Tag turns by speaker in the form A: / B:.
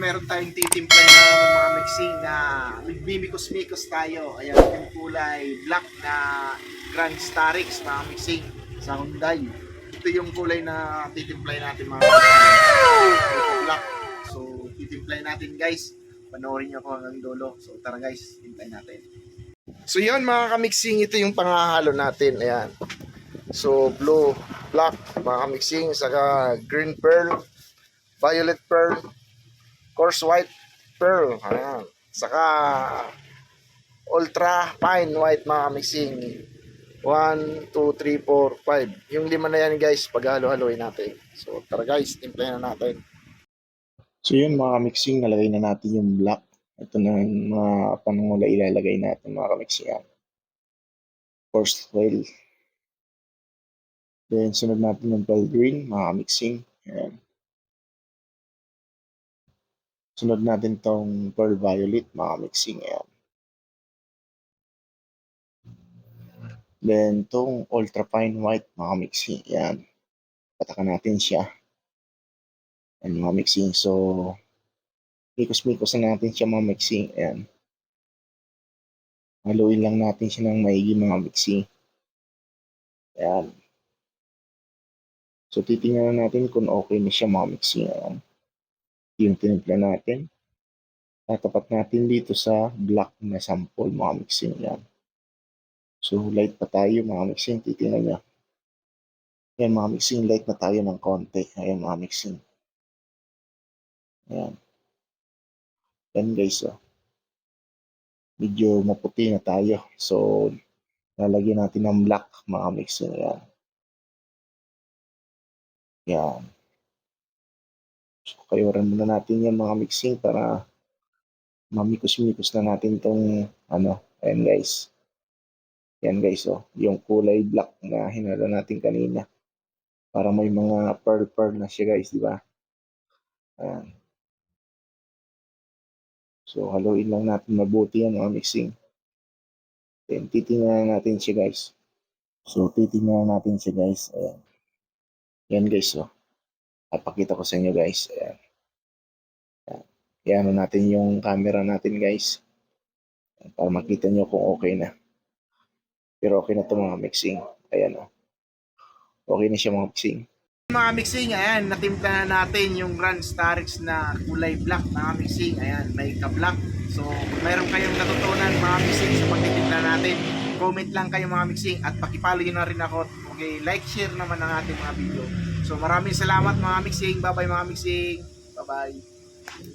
A: mayroon tayong titimpla na mga mixing na magbibikos-mikos tayo. Ayan, yung kulay black na Grand Starix mga mixing sa Hyundai. Ito yung kulay na titimplay natin mga wow! black. So, titimplay natin guys. Panoorin niyo ako hanggang dulo. So, tara guys, timplay natin. So, yun mga kamixing, ito yung pangahalo natin. Ayan. So, blue, black, mga kamixing, saka green pearl, violet pearl, coarse white pearl, ayan. Saka ultra fine white mga kamixing. 1, 2, 3, 4, 5. Yung lima na yan guys, paghalo-haloin natin. So, tara guys, timplayan na natin.
B: So yun mga mixing, nalagay na natin yung black. Ito na yung mga panungula ilalagay natin mga kamixing. First oil. Then sunod natin yung pearl green, mga kamixing. Ayan. Sunod natin tong pearl violet, mga kamixing. Ayan. Then tong ultra fine white, mga kamixing. Ayan. Patakan natin siya. Ayan mga mixing. So, mikos-mikos na natin siya mga mixing. Ayan. Haluin lang natin siya ng maigi mga mixing. Ayan. So, titingnan natin kung okay na siya mga mixing. Ayan. Yung tinimpla natin. Tatapat natin dito sa black na sample mga mixing. Ayan. So, light pa tayo mga mixing. Titingnan niya. Ayan mga mixing. Light na tayo ng konti. Ayan mga mixing. Ayan. Yan guys, oh. Medyo maputi na tayo. So, lalagyan natin ng black, mga mixer. Ayan. Yan. Kayuran muna natin yung mga mixing para mamikos-mikos na natin tong ano, ayan guys. Yan guys, oh. Yung kulay black na hinalo natin kanina. Para may mga pearl-pearl na siya guys, di ba? Ayan. So, haluin lang natin mabuti yan mga mixing. Then, titingnan natin siya guys. So, titingnan natin siya guys. Ayan. Yan guys, oh. Papakita ko sa inyo guys. Ayan. Ayan. Ayan natin yung camera natin guys. Para makita nyo kung okay na. Pero okay na to mga mixing. Ayan, oh. Okay na siya mga mixing.
A: Mga mixing, ayan, natimpla na natin yung Grand Starix na kulay black, mga mixing, ayan, may ka-black. So, kung mayroon kayong natutunan mga mixing sa pagtitimpla natin, comment lang kayo mga mixing at pakipollow nyo na rin ako. Okay, like, share naman ang ating mga video. So, maraming salamat mga mixing. Bye-bye mga mixing. Bye-bye.